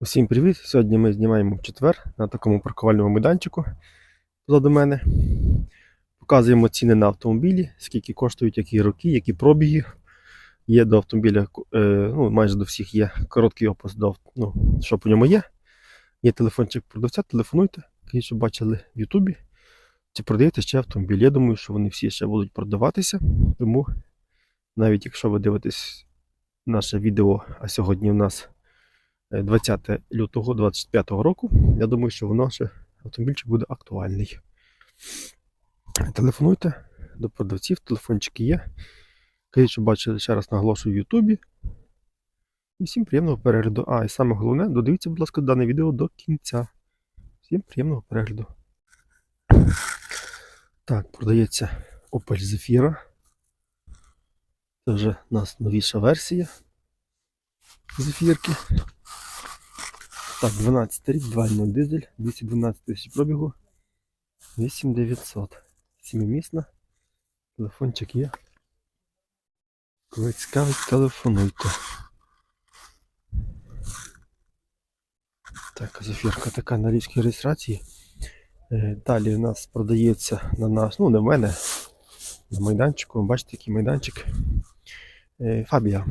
Усім привіт! Сьогодні ми знімаємо в четвер на такому паркувальному майданчику позаду мене. Показуємо ціни на автомобілі, скільки коштують, які роки, які пробіги. Є до автомобіля, е, ну, майже до всіх є короткий опис, до, ну, що по ньому є. Є телефончик продавця, телефонуйте, який що бачили в Ютубі. Чи продаєте ще автомобіль? Я думаю, що вони всі ще будуть продаватися. Тому навіть якщо ви дивитесь наше відео, а сьогодні у нас 20 лютого 2025 року. Я думаю, що воно ще автомобільчик буде актуальний. Телефонуйте до продавців, телефончики є. Кажіть, що бачили ще раз наголошую в Ютубі. І всім приємного перегляду. А, і саме головне, додивіться, будь ласка, дане відео до кінця. Всім приємного перегляду. Так, продається Opel Zafira. Це вже у нас новіша версія Зефірки. Так, 12 рік, 2.0 дизель, 212 тисяч пробігу, 8900. Сімимісна. Телефончик є. Коли цікавить, телефонуйте. Так, зефірка така на львівській реєстрації. Е, Далі у нас продається на нас, ну не в мене, на майданчику. Бачите, який майданчик. Е, Фабія.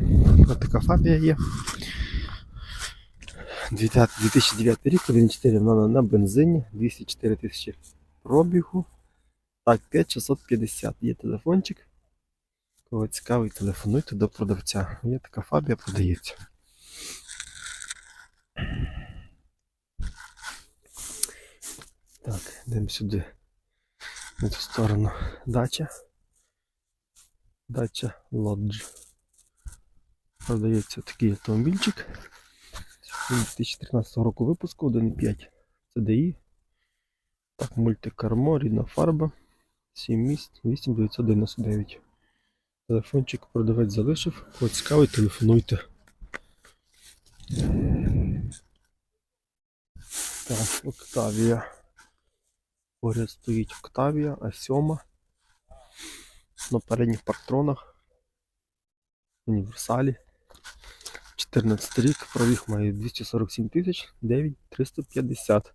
Ось така фабія є. 2009 рік, 1.4 вона на бензині, 204 тисячі пробігу. Так, 5650 є телефончик. Кого цікавий, телефонуйте до продавця. Є така фабія, продається. Так, йдемо сюди. На цю сторону дача. Дача Лодж. Продається такий автомобільчик. Він 2013 року випуску 1.5 CDI. Так, мультикармо, рідна фарба. 7 місць, 8999. Телефончик продавець залишив. Кого цікавий, телефонуйте. Так, Октавія. Поряд стоїть Октавія, А7. На передніх парктронах. Універсалі. 14 рік, пробіг має 247 тисяч, 9350.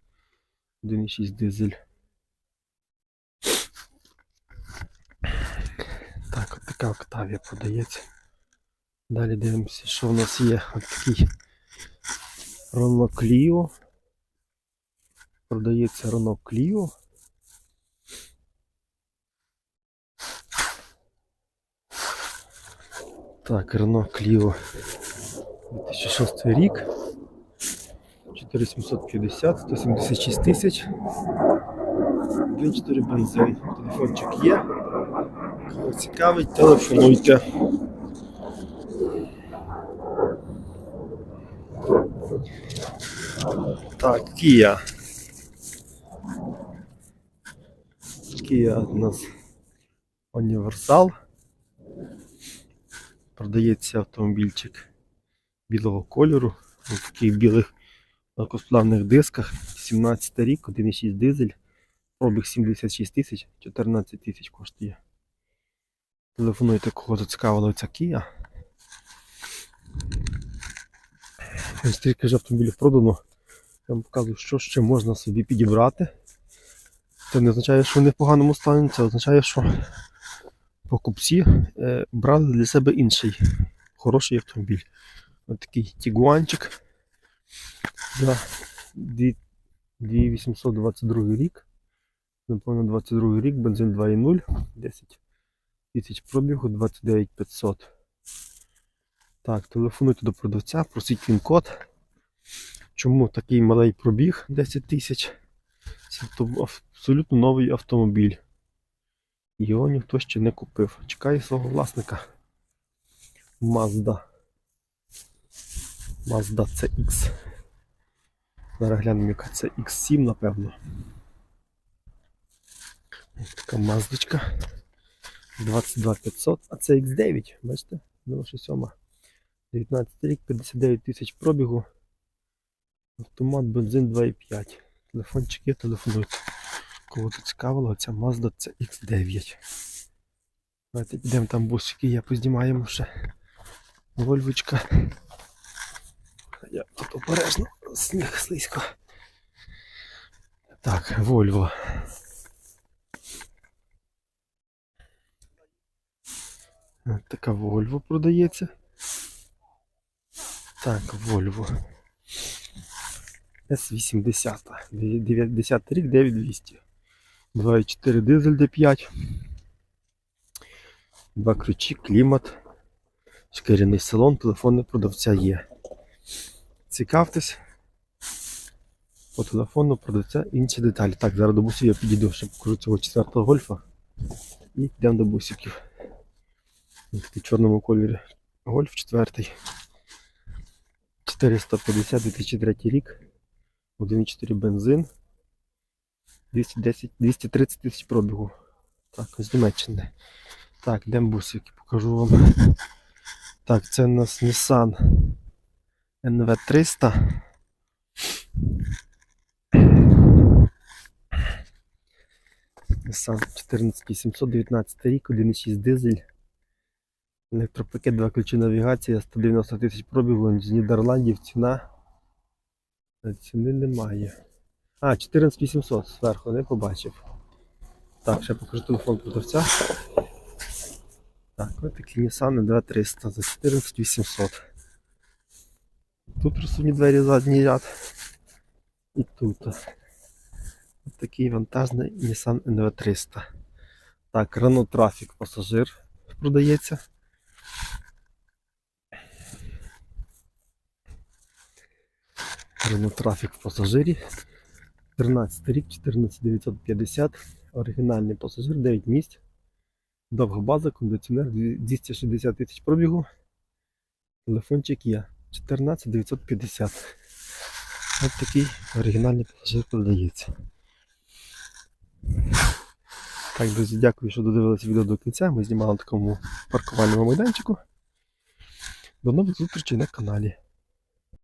1,6 дизель. Так, от така Октавія подається. Далі дивимося, що в нас є. От такий Renault Clio. Продається Renault Clio. Так, Renault Clio 2006 рік. 4750, 176 тисяч. 1.4 бензин. Телефончик є. Кого цікавить, телефонуйте. Так, Kia. Kia у нас універсал. Продається автомобільчик білого кольору. Ось таких білих легкосплавних дисках. 17 рік, 1,6 дизель. Пробіг 76 тисяч, 14 тисяч коштує. Телефонуйте, кого зацікавила ця. Ось Стільки ж автомобілів продано. Я вам показую, що ще можна собі підібрати. Це не означає, що вони в поганому стані, це означає, що покупці е, брали для себе інший хороший автомобіль. Такий тігуанчик за 2 2822 рік. Напевно, 22 рік, бензин 2.0, 10 тисяч пробігу, 29500. Так, телефонуйте до продавця, просіть він код. Чому такий малий пробіг 10 тисяч? Це абсолютно новий автомобіль. Його ніхто ще не купив. Чекає свого власника. Mazda. Mazda CX. Зараз глянемо, яка це X7, напевно. Ось така маздочка. 22500, а це X9, бачите? 97. 19 рік, 59 тисяч пробігу. Автомат, бензин 2,5. Телефончик є, телефонуйте. Кого тут цікавило, ця Mazda це X9. Давайте підемо там бусики, я познімаємо ще. Вольвочка. Обережно сніг слизько. Так, Вольво. Така Вольво продається. Так, Вольво. С80. 90 рік 9200. 2,4 дизель D5. Два ключі, клімат. Шкіряний салон, телефони продавця є. Цікавтесь. По телефону продавця інші деталі. Так, зараз до бусів я підійду, ще покажу цього четвертого гольфа. І йдемо до бусиків. Такий чорному кольорі. Гольф четвертий. 450 2003 рік. 1,4 бензин. 210, 230 тисяч пробігу. Так, з Німеччини. Так, йдемо бусики, покажу вам. Так, це у нас Nissan NV300. Nissan 14719 рік, 1,6 дизель. Електропакет, два ключі навігація, 190 тисяч пробігу з Нідерландів. Ціна. Е, Ціни немає. А, 14800 зверху, не побачив. Так, ще покажу телефон продавця. Так, ось такі Nissan 2300 за 14800. Тут присутні двері задній ряд. І тут. Ось такий вантажний Nissan NV300. Так, Renault Traffic пасажир продається. Renault Traffic в пасажирі. 13 рік, 14950. Оригінальний пасажир, 9 місць. Довга база, кондиціонер, 260 тисяч пробігу. Телефончик є. 14950. Ось такий оригінальний пасажир продається. Так, друзі, дякую, що додивилися відео до кінця. Ми знімали на такому паркувальному майданчику. До нових зустрічей на каналі.